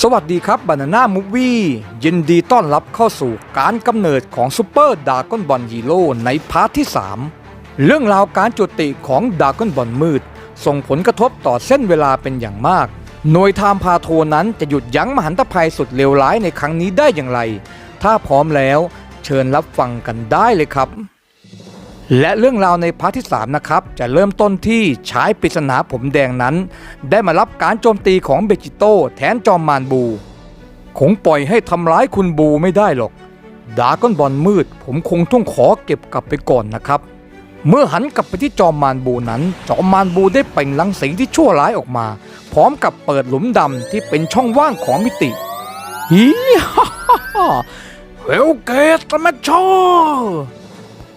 สวัสดีครับบานาน่ามูฟวี่ยินดีต้อนรับเข้าสู่การกำเนิดของซูเปอร์ดากอนบอลฮีโร่ในพาร์ทที่ 3 เรื่องราวการจุติของดากอนบอลมืด ส่งผลกระทบต่อเส้นเวลาเป็นอย่างมาก หน่วยไทามพาโทนั้นจะหยุดยั้งมหันตภัยสุดเลวร้ายในครั้งนี้ได้อย่างไร ถ้าพร้อมแล้ว เชิญรับฟังกันได้เลยครับ และเรื่องราวในพาร์ทที่ 3 นะครับ จะเริ่มต้นที่ชายปริศนาผมแดงนั้น ได้มารับการโจมตีของเบจิโต้แทนจอมมารบู คงปล่อยให้ทำร้ายคุณบูไม่ได้หรอก ดาก้อนบอลมืด ผมคงต้องขอเก็บกลับไปก่อนนะครับ เมื่อหันกลับไปที่จอมมารบูนั้น จอมมารบูได้เป่งรังสีที่ชั่วร้ายออกมา พร้อมกับเปิดหลุมดำที่เป็นช่องว่างของมิติฮีฮ่าฮ่าฮ่าเฮลเกตมาชอ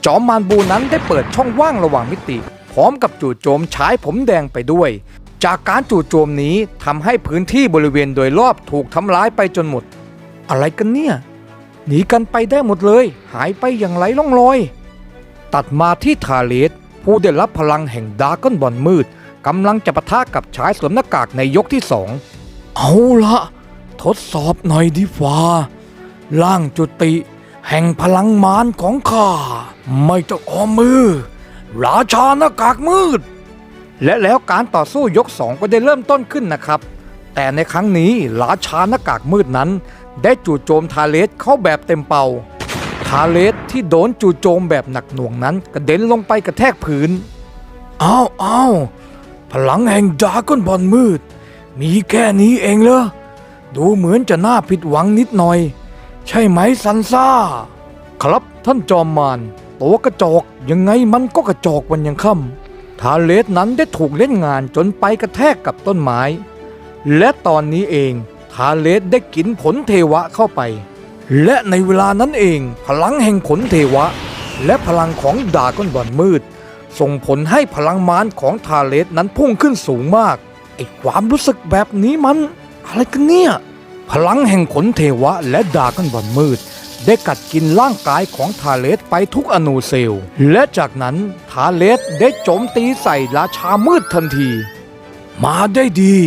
จอมมารบูนั้นได้เปิดช่องว่างระหว่างมิติ พร้อมกับจู่โจมชายผมแดงไปด้วย จากการจู่โจมนี้ทำให้พื้นที่บริเวณโดยรอบถูกทำร้ายไปจนหมด อะไรกันเนี่ยหนีกันไปได้หมดเลย หายไปอย่างไรล่องรอย ตัดมาที่ทาเลสผู้ได้รับพลังแห่งดาร์กอนบอลมืดกำลังจะปะทะกับชายสวมหน้ากากในยกที่สอง เอาละทดสอบหน่อยดีฟ้าร่างจุติ แห่งพลังมารของข้า ไม่ต้องออมมือ ราชาหน้ากากมืด และแล้วการต่อสู้ยกสองก็ได้เริ่มต้นขึ้นนะครับ แต่ในครั้งนี้ราชาหน้ากากมืดนั้น ได้จู่โจมทาเลสเข้าแบบเต็มเป่า ทาเลสที่โดนจู่โจมแบบหนักหน่วงนั้นกระเด็นลงไปกระแทกพื้นอ้าวอ้าวพลังแห่งดาก้อนบอลมืด มีแค่นี้เองเหรอดูเหมือนจะน่าผิดหวังนิดหน่อย ใช่ไหมซันซ่า ครับท่านจอมมารตัวกระจอกยังไงมันก็กระจอกวันยังค่ำทาเลสนั้นได้ถูกเล่นงานจนไปกระแทกกับต้นไม้ และตอนนี้เองทาเลสได้กินผลเทวะเข้าไป และในเวลานั้นเอง พลังแห่งผลเทวะ และพลังของดาก้อนบอลมืด ส่งผลให้พลังมารของทาเลสนั้นพุ่งขึ้นสูงมากไอความรู้สึกแบบนี้มัน อะไรกันเนี่ย พลังแห่งขนเทวะและดากันบอลมืด ได้กัดกินร่างกายของทาเลสไปทุกอนูเซลล์ และจากนั้นทาเลสได้โจมตีใส่ราชามืดทันที มาได้ดี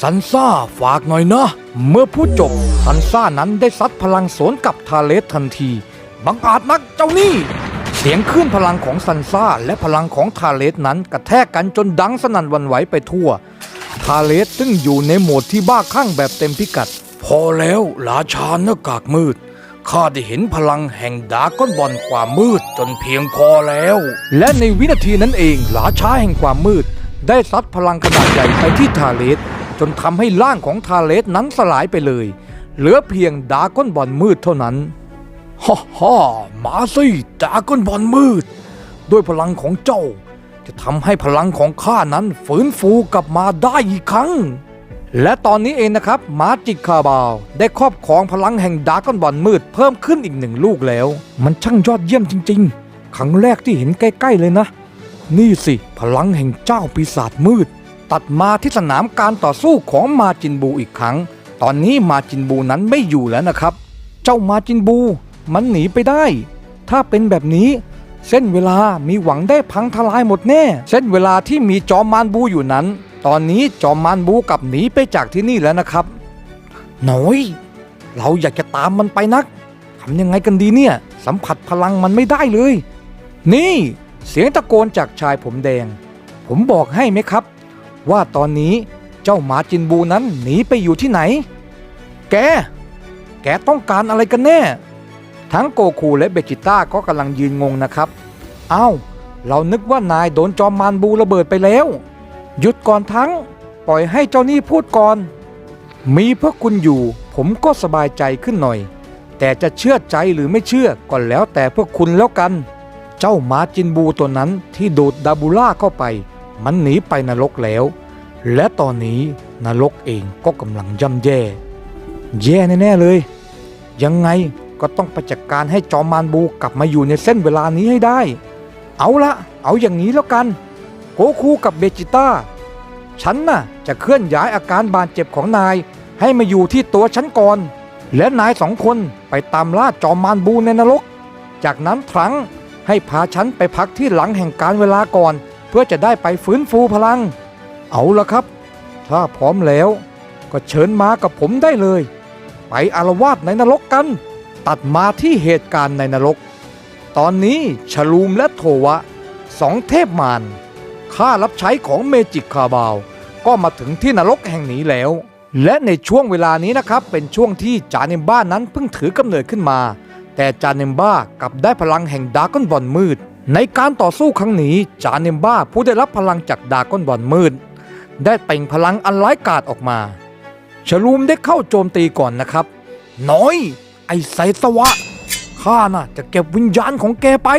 ซันซ่าฝากหน่อยนะ เมื่อพูดจบซันซ่านั้นได้ซัดพลังสวนกับทาเลสทันที บังอาจนักเจ้านี่ เสียงคลื่นพลังของซันซ่าและพลังของทาเลสนั้นกระแทกกันจนดังสนั่นวันไหวไปทั่ว ทาเลสซึ่งอยู่ในโหมดที่บ้าคลั่งแบบเต็มพิกัด พอแล้วราชาหน้ากากมืดข้าได้เห็นพลังแห่งดราก้อนบอลความมืดจนเพียงพอแล้ว และในวินาทีนั้นเองราชาแห่งความมืด ได้ซัดพลังขนาดใหญ่ไปที่ทาเลสจนทำให้ร่างของทาเลสนั้นสลายไปเลย เหลือเพียงดราก้อนบอลมืดเท่านั้นฮ่าฮ่ามาสิดราก้อนบอลมืด ด้วยพลังของเจ้า จะทำให้พลังของข้านั้นฟื้นฟูกลับมาได้อีกครั้ง และตอนนี้เองนะครับมาจิกคาบาวได้ครอบครองพลังแห่งดาร์กอนบอลมืดเพิ่มขึ้นอีกหนึ่งลูกแล้ว มันช่างยอดเยี่ยมจริง ๆ ครั้งแรกที่เห็นใกล้ ๆ เลยนะ นี่สิพลังแห่งเจ้าปีศาจมืด ตัดมาที่สนามการต่อสู้ของมาจินบูอีกครั้ง ตอนนี้มาจินบูนั้นไม่อยู่แล้วนะครับ เจ้ามาจินบู มันหนีไปได้ ถ้าเป็นแบบนี้ เส้นเวลามีหวังได้พังทลายหมดแน่ เส้นเวลาที่มีจอมมารบูอยู่นั้น ตอนนี้จอมมารบูกลับหนีไปจากที่นี่แล้วนะครับน้อย เราอยากจะตามมันไปนักทำยังไงกันดีเนี่ย สัมผัสพลังมันไม่ได้เลย นี่ เสียงตะโกนจากชายผมแดง ผมบอกให้ไหมครับ ว่าตอนนี้เจ้าหมาจินบูนั้นหนีไปอยู่ที่ไหน แก แกต้องการอะไรกันแน่ ทั้งโกคูและเบจิต้าก็กำลังยืนงงนะครับ เอ้า เรานึกว่านายโดนจอมมารบูระเบิดไปแล้ว หยุดก่อนทั้ง ปล่อยให้เจ้านี่พูดก่อน มีพวกคุณอยู่ ผมก็สบายใจขึ้นหน่อย แต่จะเชื่อใจหรือไม่เชื่อก็แล้วแต่พวกคุณแล้วกัน เจ้ามาจินบูตัวนั้นที่ดูดดาบูล่าเข้าไป มันหนีไปนรกแล้ว และตอนนี้นรกเองก็กำลังย่ำแย่ แย่แน่ๆเลย ยังไง ก็ต้องไปจัดการให้จอมมารบูกลับมาอยู่ในเส้นเวลานี้ให้ได้ เอาละเอาอย่างนี้แล้วกัน โกคูกับเบจิต้า ฉันน่ะจะเคลื่อนย้ายอาการบาดเจ็บของนาย ให้มาอยู่ที่ตัวฉันก่อน และนายสองคนไปตามล่าจอมมารบูในนรก จากนั้นทรังให้พาฉันไปพักที่หลังแห่งการเวลาก่อน เพื่อจะได้ไปฟื้นฟูพลัง เอาละครับ ถ้าพร้อมแล้ว ก็เชิญมากับผมได้เลย ไปอารวาสในนรกกัน ตัดมาที่เหตุการณ์ในนรก ตอนนี้ฉลูมและโทวะสองเทพมารข้ารับใช้ของเมจิกคาบาว ก็มาถึงที่นรกแห่งนี้แล้ว และในช่วงเวลานี้นะครับเป็นช่วงที่จาเนมบ้านั้นเพิ่งถือกำเนิดขึ้นมา แต่จาเนมบ้ากลับได้พลังแห่งดากอนบอลมืด ในการต่อสู้ครั้งนี้จาเนมบ้าผู้ได้รับพลังจากดากอนบอลมืด ได้เป่งพลังอันร้ายกาจออกมาฉลูมได้เข้าโจมตีก่อนนะครับ น้อย อ้ไซสวะ ข้าน่ะจะเก็บวิญญาณของแกไป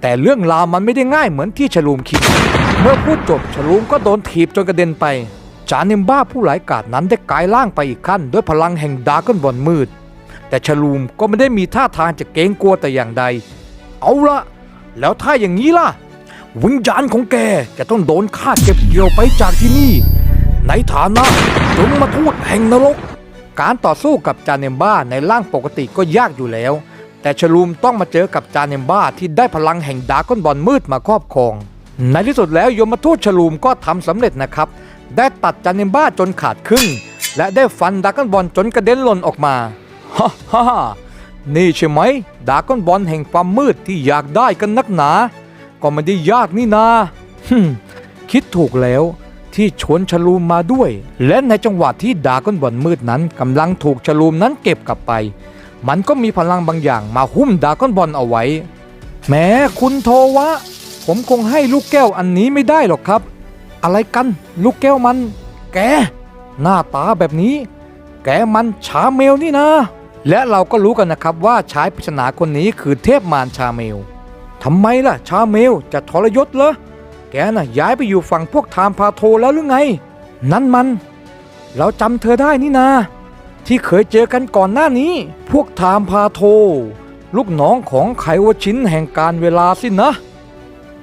แต่เรื่องราวมันไม่ได้ง่ายเหมือนที่ฉลูมคิด เมื่อพูดจบฉลูมก็โดนถีบจนกระเด็นไป จาเนมบ้าผู้หลายกาจนั้นได้กลายร่างไปอีกขั้นด้วยพลังแห่งดาราก้อนบอลมืด แต่ฉลูมก็ไม่ได้มีท่าทางจะเกรงกลัวแต่อย่างใด เอาละแล้วถ้าอย่างนี้ล่ะ วิญญาณของแกจะต้องโดนฆ่าเก็บเกี่ยวไปจากที่นี่ ในฐานะจงมาทูตแห่งนรก การต่อสู้กับจานเนมบ้าในร่างปกติก็ยากอยู่แล้ว แต่ชลูมต้องมาเจอกับจานเนมบ้าที่ได้พลังแห่งดราก้อนบอลมืดมาครอบครอง ในที่สุดแล้วยมทูตชลูมก็ทำสำเร็จนะครับ ได้ตัดจานเนมบ้าจนขาดครึ่ง และได้ฟันดราก้อนบอลจนกระเด็นหล่นออกมาฮ่าฮ่านี่ใช่ไหมดราก้อนบอลแห่งความมืดที่อยากได้กันนักหนา ก็ไม่ได้ยากนี่นาฮึคิดถูกแล้ว ที่ชวนชลูมมาด้วย และในจังหวะที่ดาก้อนบอลมืดนั้นกำลังถูกชลูมนั้นเก็บกลับไป มันก็มีพลังบางอย่างมาหุ้มดาก้อนบอลเอาไว้ แม้คุณโทวะ ผมคงให้ลูกแก้วอันนี้ไม่ได้หรอกครับ อะไรกันลูกแก้วมัน แก หน้าตาแบบนี้ แกมันชาเมลนี่นะ และเราก็รู้กันนะครับว่าชายปริศนาคนนี้คือเทพมารชาเมลทำไมล่ะ ชาเมลจะทรยศเหรอ แกน่ะย้ายไปอยู่ฝั่งพวกทามพาโทแล้วหรือไง นั่นมัน เราจำเธอได้นี่นา ที่เคยเจอกันก่อนหน้านี้ พวกทามพาโท ลูกน้องของไขวชินแห่งการเวลาสินะ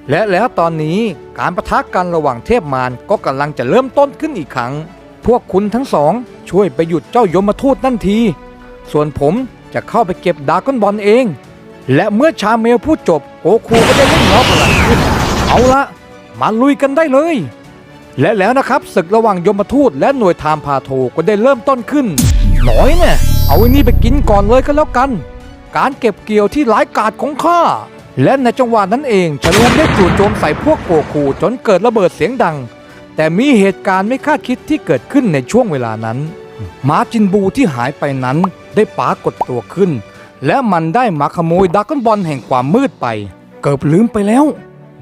และแล้วตอนนี้การประทะกันระหว่างเทพมารก็กำลังจะเริ่มต้นขึ้นอีกครั้ง พวกคุณทั้งสอง ช่วยไปหยุดเจ้ายมทูตนั่นที ส่วนผมจะเข้าไปเก็บดากอนบอลเอง และเมื่อชาเมลพูดจบโกคูก็ได้เล่นล้อพลังขึ้นเอาละ มาลุยกันได้เลย และแล้วนะครับศึกระหว่างยมทูตและหน่วยทามพาโทก็ได้เริ่มต้นขึ้น หน่อยเนี่ยเอาไอ้นี่ไปกินก่อนเลยก็แล้วกัน การเก็บเกี่ยวที่ร้ายกาจของข้าและในจังหวะนั้นเองฉลูมได้จู่โจมใส่พวกโกคูจนเกิดระเบิดเสียงดัง แต่มีเหตุการณ์ไม่คาดคิดที่เกิดขึ้นในช่วงเวลานั้นม้าจินบูที่หายไปนั้นได้ปรากฏตัวขึ้น และมันได้มาขโมยดราก้อนบอลแห่งความมืดไป เกือบลืมไปแล้ว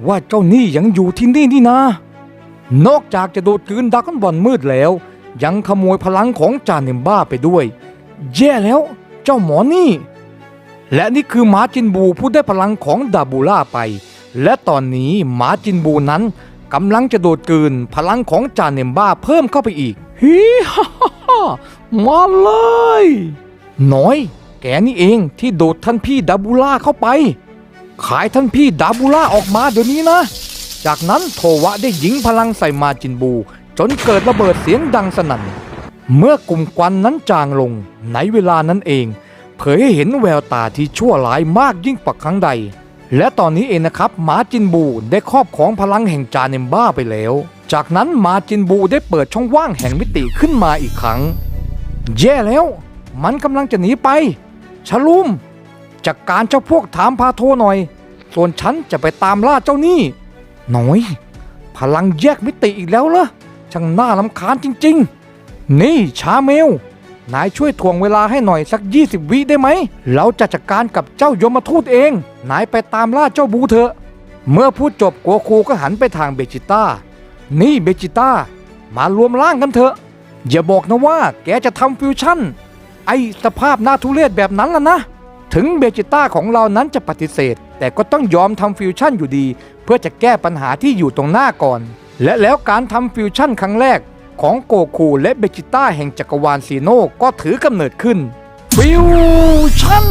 ว่าเจ้านี่ยังอยู่ที่นี่นี่นะ นอกจากจะดูดกลืนดราก้อนบอลมืดแล้ว ยังขโมยพลังของจานิมบ้าไปด้วย แย่แล้วเจ้าหมอนี่ และนี่คือหมาจินบูผู้ได้พลังของดาบูล่าไป และตอนนี้หมาจินบูนั้นกำลังจะโดดกลืนพลังของจาเนมบ้าเพิ่มเข้าไปอีกฮิฮ่าฮ่าฮ่ามาเลย น้อย แกนี่เองที่โดดท่านพี่ดาบูล่าเข้าไป ขายท่านพี่ดาบูล่าออกมาเดี๋ยวนี้นะ จากนั้นโทวะได้ยิงพลังใส่มาจินบู จนเกิดระเบิดเสียงดังสนั่น เมื่อกลุ่มควันนั้นจางลงในเวลานั้นเอง เผยให้เห็นแววตาที่ชั่วร้ายมากยิ่งกว่าครั้งใด และตอนนี้เองนะครับมาจินบูได้ครอบของพลังแห่งจาเนมบ้าไปแล้ว จากนั้นมาจินบูได้เปิดช่องว่างแห่งมิติขึ้นมาอีกครั้ง แย่แล้ว มันกำลังจะหนีไปชะลุม จัดกการเจ้าพวกถามพาโทหน่อย ส่วนฉันจะไปตามล่าเจ้านี่หน่อย พลังแยกมิติอีกแล้วเหรอช่างน่าลำคาญจริง ๆ นี่ชาเมล นายช่วยถ่วงเวลาให้หน่อยสัก 20 วิได้ไหม เราจะจัดการกับเจ้ายมทูตเอง นายไปตามล่าเจ้าบูเถอะ เมื่อพูดจบกัวคูก็หันไปทางเบจิต้า นี่เบจิต้ามารวมร่างกันเถอะ อย่าบอกนะว่าแกจะทำฟิวชั่น ไอสภาพหน้าทุเรศแบบนั้นล่ะนะ ถึงเบจิต้าของเรานั้นจะปฏิเสธ แต่ก็ต้องยอมทำฟิวชั่นอยู่ดี เพื่อจะแก้ปัญหาที่อยู่ตรงหน้าก่อน และแล้วการทำฟิวชั่นครั้งแรก ของโกคูและเบจิต้าแห่งจักรวาลซีโนก็ถือกำเนิดขึ้น ฟิวชั่น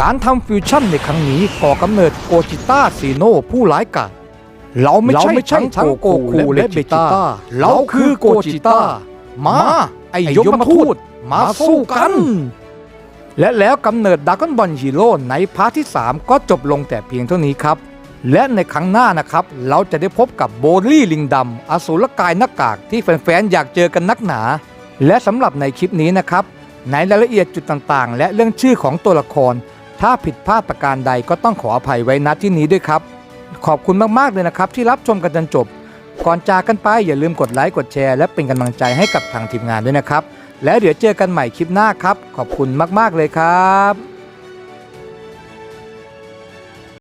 การทำฟิวชั่นในครั้งนี้ก่อกำเนิดโกจิต้าซีโนผู้ร้ายกาจเราไม่ใช่ทั้งโกคูและเบจิต้าเราคือโกจิต้ามาไอยมทูตมาสู้กัน และแล้วกำเนิดดากอนบอลฮีโร่ในพาร์ทที่ 3 ก็จบลงแต่เพียงเท่านี้ครับ และในครั้งหน้านะครับ เราจะได้พบกับโบลี่ลิงดำอสูรกายหน้ากากที่แฟนๆ อยากเจอกันนักหนา และสำหรับในคลิปนี้นะครับ ในรายละเอียดจุดต่างๆ และเรื่องชื่อของตัวละคร ถ้าผิดพลาดประการใดก็ต้องขออภัยไว้ณที่นี้ด้วยครับ ขอบคุณมากๆเลยนะครับที่รับชมกันจนจบ ก่อนจากกันไปอย่าลืมกดไลค์กดแชร์และเป็นกำลังใจให้กับทางทีมงานด้วยนะครับ แล้วเดี๋ยวเจอกันใหม่คลิปหน้าครับ ขอบคุณมาก ๆ เลยครับ